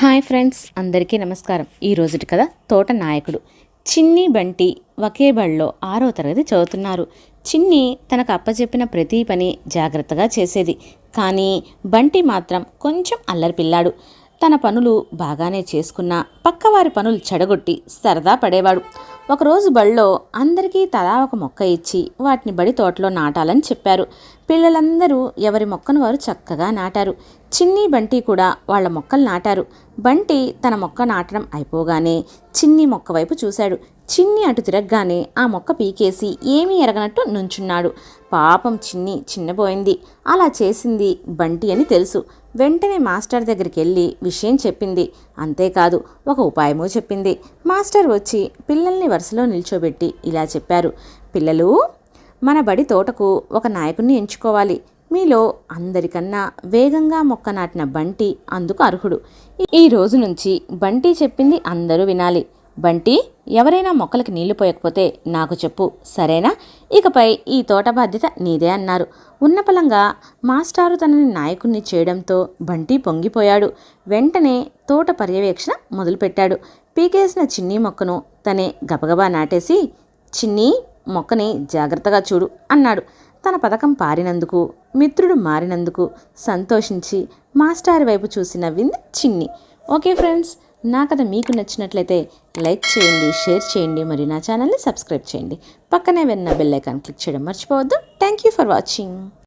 Hi friends అందరికీ నమస్కారం. ఈ రోజుటి కథ తోట నాయకుడు. చిన్ని బంటి ఒకే బడిలో ఆరో తరగతి చదువుతున్నారు. చిన్ని తనకు అప్పచెప్పిన ప్రతి పని జాగ్రత్తగా చేసేది. కానీ బంటి మాత్రం కొంచెం అల్లరి పిల్లాడు. తన పనులు బాగానే చేసుకున్నా పక్కవారి పనులు చెడగొట్టి సరదా పడేవాడు. ఒకరోజు బడిలో అందరికీ తలా ఒక మొక్క ఇచ్చి వాటిని బడి తోటలో నాటాలని చెప్పారు. పిల్లలందరూ ఎవరి మొక్కను వారు చక్కగా నాటారు. చిన్ని బంటి కూడా వాళ్ళ మొక్కలు నాటారు. బంటి తన మొక్క నాటడం అయిపోగానే చిన్ని మొక్క వైపు చూశాడు. చిన్ని అటు తిరగగానే ఆ మొక్క పీకేసి ఏమీ ఎరగనట్టు నుంచున్నాడు. పాపం చిన్ని చిన్నపోయింది అలా చేసింది బంటి అని తెలుసు. వెంటనే మాస్టర్ దగ్గరికి వెళ్ళి విషయం చెప్పింది. అంతేకాదు ఒక ఉపాయము చెప్పింది. మాస్టర్ వచ్చి పిల్లల్ని వరుసలో నిల్చోబెట్టి ఇలా చెప్పారు. పిల్లలు మన బడి తోటకు ఒక నాయకుడిని ఎంచుకోవాలి. మీలో అందరికన్నా వేగంగా మొక్క నాటిన బంటి అందుకు అర్హుడు. ఈ రోజు నుంచి బంటి చెప్పింది అందరూ వినాలి. బంటి ఎవరైనా మొక్కలకి నీళ్ళు పోయకపోతే నాకు చెప్పు సరేనా? ఇకపై ఈ తోట బాధ్యత నీదే అన్నారు. ఉన్నపలంగా మాస్టారు తనని నాయకుణ్ణి చేయడంతో బంటి పొంగిపోయాడు. వెంటనే తోట పర్యవేక్షణ మొదలుపెట్టాడు. పీకేసిన చిన్ని మొక్కను తనే గబగబా నాటేసి చిన్ని మొక్కని జాగ్రత్తగా చూడు అన్నాడు. తన పథకం పారినందుకు మిత్రుడు మారినందుకు సంతోషించి మాస్టారు వైపు చూసి నవ్వింది చిన్ని. ఓకే ఫ్రెండ్స్ నా కథ మీకు నచ్చినట్లయితే లైక్ చేయండి షేర్ చేయండి మరియు నా ఛానల్ని సబ్స్క్రైబ్ చేయండి. పక్కనే విన్న బెల్ ఐకాన్ క్లిక్ చేయడం మర్చిపోవద్దు. Thank you for watching.